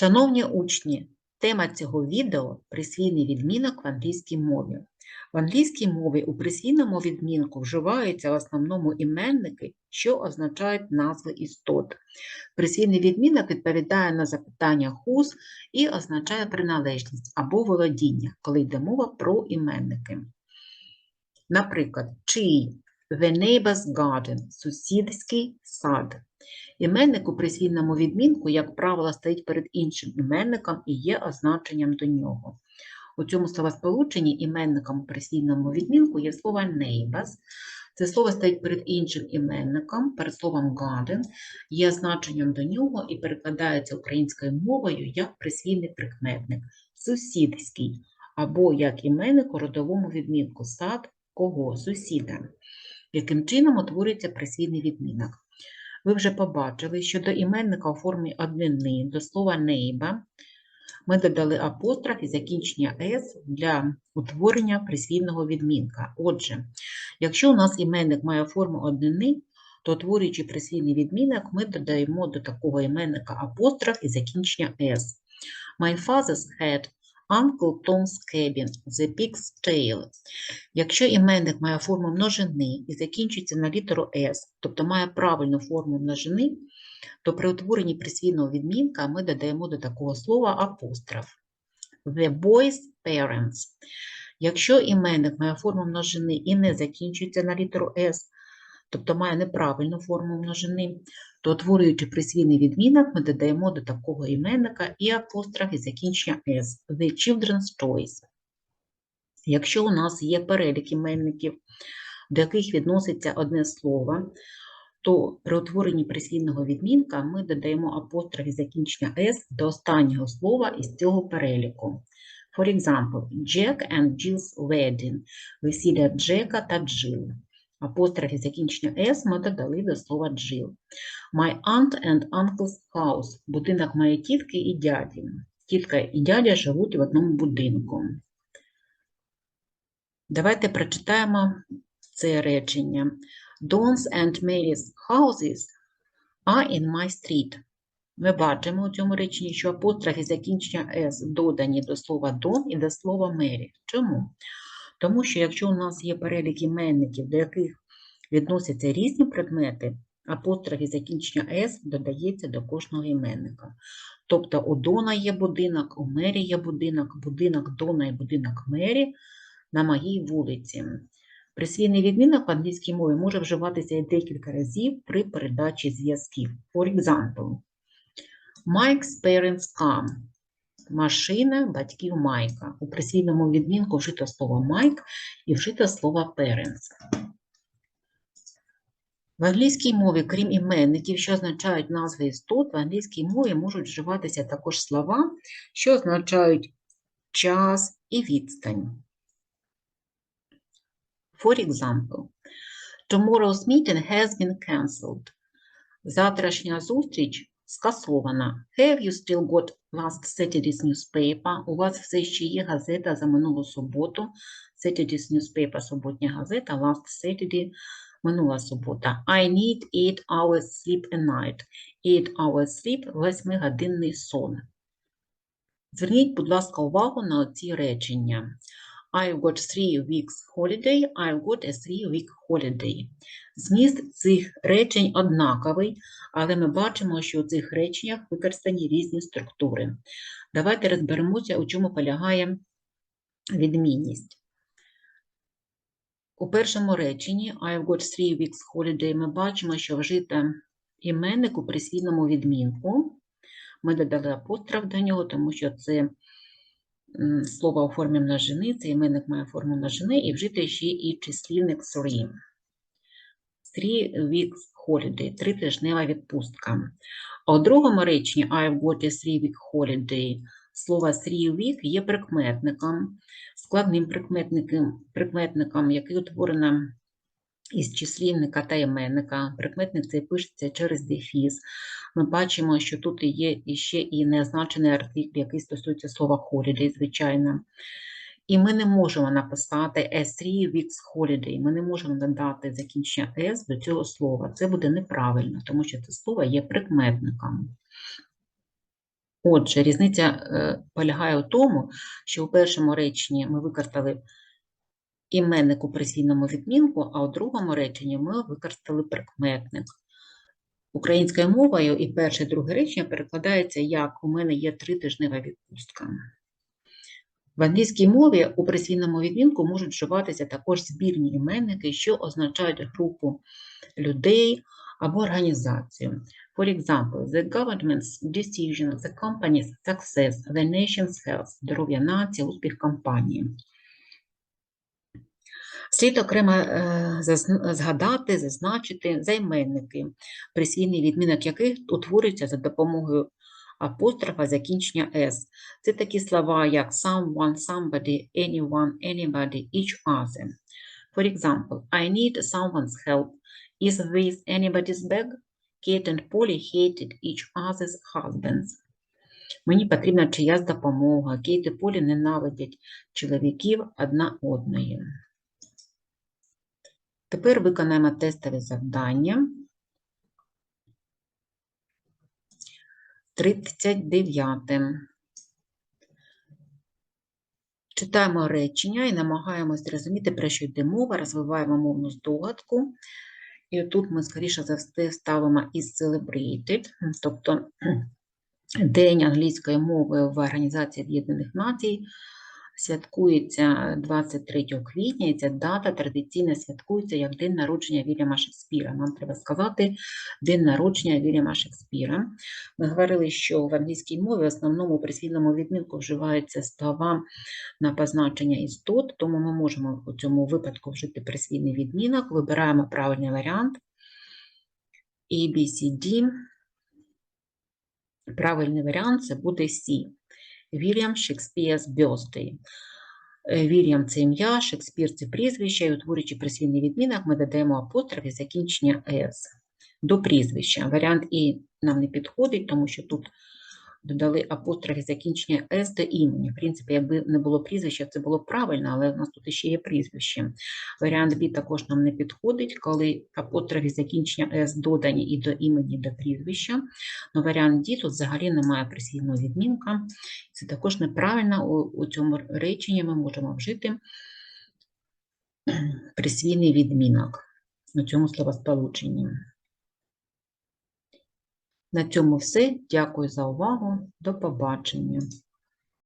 Шановні учні, тема цього відео присвійний відмінок в англійській мові. В англійській мові у присвійному відмінку вживаються в основному іменники, що означають назви істот. Присвійний відмінок відповідає на запитання whose і означає приналежність або володіння, коли йде мова про іменники. Наприклад, чий the neighbor's garden – сусідський сад. Іменник у присвійному відмінку, як правило, стоїть перед іншим іменником і є означенням до нього. У цьому словосполученні іменником у присвійному відмінку є слово neighbors. Це слово стоїть перед іншим іменником, перед словом garden, є значенням до нього і перекладається українською мовою як присвійний прикметник сусідський, або як іменник у родовому відмінку сад кого сусіда. Яким чином утворюється присвійний відмінок? Ви вже побачили, що до іменника у формі однини до слова neighbor ми додали апостроф і закінчення «с» для утворення присвійного відмінка. Отже, якщо у нас іменник має форму однини, то утворюючи присвійний відмінок, ми додаємо до такого іменника апостроф і закінчення «с». My father's had Uncle Tom's cabin, the pig's tail. Якщо іменник має форму множини і закінчується на літеру S, тобто має правильну форму множини, то при утворенні присвійного відмінка ми додаємо до такого слова апостроф. The boy's parents. Якщо іменник має форму множини і не закінчується на літеру S, тобто має неправильну форму множини, то утворюючи присвійний відмінок, ми додаємо до такого іменника і апостроф і закінчення S. The children's choice. Якщо у нас є перелік іменників, до яких відноситься одне слово, то при утворенні присвійного відмінка ми додаємо апостроф і закінчення S до останнього слова із цього переліку. For example, Jack and Jill's wedding. Весілля Джека та Джилл. Апостроф і закінчення S ми додали до слова Jill. My aunt and uncle's house. Будинок моєї тітки і дяді. Тітка і дядя живуть в одному будинку. Давайте прочитаємо це речення. Don's and Mary's houses are in my street. Ми бачимо у цьому реченні, що апостроф закінчення S додані до слова Don і до слова Mary. Чому? Тому що якщо у нас є перелік іменників, до яких відносяться різні предмети, апостроф і закінчення S додається до кожного іменника. Тобто у Дона є будинок, у Мері є будинок, будинок Дона і будинок Мері на моїй вулиці. Присвійний відмінок в англійській мові може вживатися і декілька разів при передачі зв'язків. For example, Mike's parents come. Машина батьків Майка. У присвійному відмінку вжито слово Майк і вжито слово parents. В англійській мові, крім іменників, що означають назви істот, в англійській мові можуть вживатися також слова, що означають час і відстань. For example, tomorrow's meeting has been cancelled. Завтрашня зустріч скасована. Have you still got last Saturday's newspaper? У вас все ще є газета за минулу суботу. Saturday's newspaper – суботня газета, last Saturday – минула субота. I need 8 hours sleep a night. 8 hours sleep – 8-годинний сон. Зверніть, будь ласка, увагу на ці речення. I've got three weeks holiday, I've got a three-week holiday. Зміст цих речень однаковий, але ми бачимо, що у цих реченнях використані різні структури. Давайте розберемося, у чому полягає відмінність. У першому реченні I've got three weeks holiday ми бачимо, що вжите іменник у присвійному відмінку. Ми додали апостроф до нього, тому що це слово у формі множини, цей іменник має форму множини, і вжити ще і числівник three. Three weeks holiday, тритижнева відпустка. А у другому реченні I've got a three-week holiday. Слово three week є прикметником, складним прикметником, прикметником який утворено із числівника та іменника. Прикметник цей пишеться через дефіс. Ми бачимо, що тут є ще і неозначений артикль, який стосується слова holiday, звичайно. І ми не можемо написати S3 weeks holiday. Ми не можемо додати закінчення S до цього слова. Це буде неправильно, тому що це слово є прикметником. Отже, різниця е, полягає у тому, що у першому реченні ми використали іменник у присвійному відмінку, а у другому реченні ми використали прикметник. Українською мовою і перше і друге речення перекладається як «У мене є тритижнева відпустка». В англійській мові у присвійному відмінку можуть вживатися також збірні іменники, що означають групу людей або організацію. For example, the government's decision, the company's success, the nation's health, здоров'я нації, успіх компанії. Слід окремо е, згадати, зазначити займенники, присвійний відмінок яких утворюється за допомогою апострофа закінчення «s». Це такі слова, як someone, somebody, anyone, anybody, each other. For example, I need someone's help. Is this anybody's bag? Kate and Polly hated each other's husbands. Мені потрібна чиясь допомога. Кейт і Полі ненавидять чоловіків одна одної. Тепер виконаємо тестове завдання. 39. Читаємо речення і намагаємось зрозуміти, про що йде мова, розвиваємо мовну здогадку. І тут ми, скоріше за все, ставимо із celebrated, тобто День англійської мови в Організації Об'єднаних Націй святкується 23 квітня, і ця дата традиційно святкується як День народження Вільяма Шекспіра. Нам треба сказати День народження Вільяма Шекспіра. Ми говорили, що в англійській мові в основному у присвійному відмінку вживаються слова на позначення істот, тому ми можемо у цьому випадку вжити присвійний відмінок, вибираємо правильний варіант A, B. Правильний варіант це буде C. Вільям Шекспіас birthday. Е, Вільям це ім'я, Шекспір це прізвище, і утворюючи присвійний відмінок, ми додаємо апостроф закінчення «с» до прізвища. Варіант І нам не підходить, тому що тут додали апостроф і закінчення «с» до імені. В принципі, якби не було прізвища, це було правильно, але в нас тут ще є прізвище. Варіант Б також нам не підходить, коли апостроф і закінчення «с» додані і до імені, і до прізвища. Но варіант D тут взагалі немає присвійного відмінка. Це також неправильно. У, у цьому реченні ми можемо вжити присвійний відмінок у цьому словосполученні. На цьому все. Дякую за увагу. До побачення.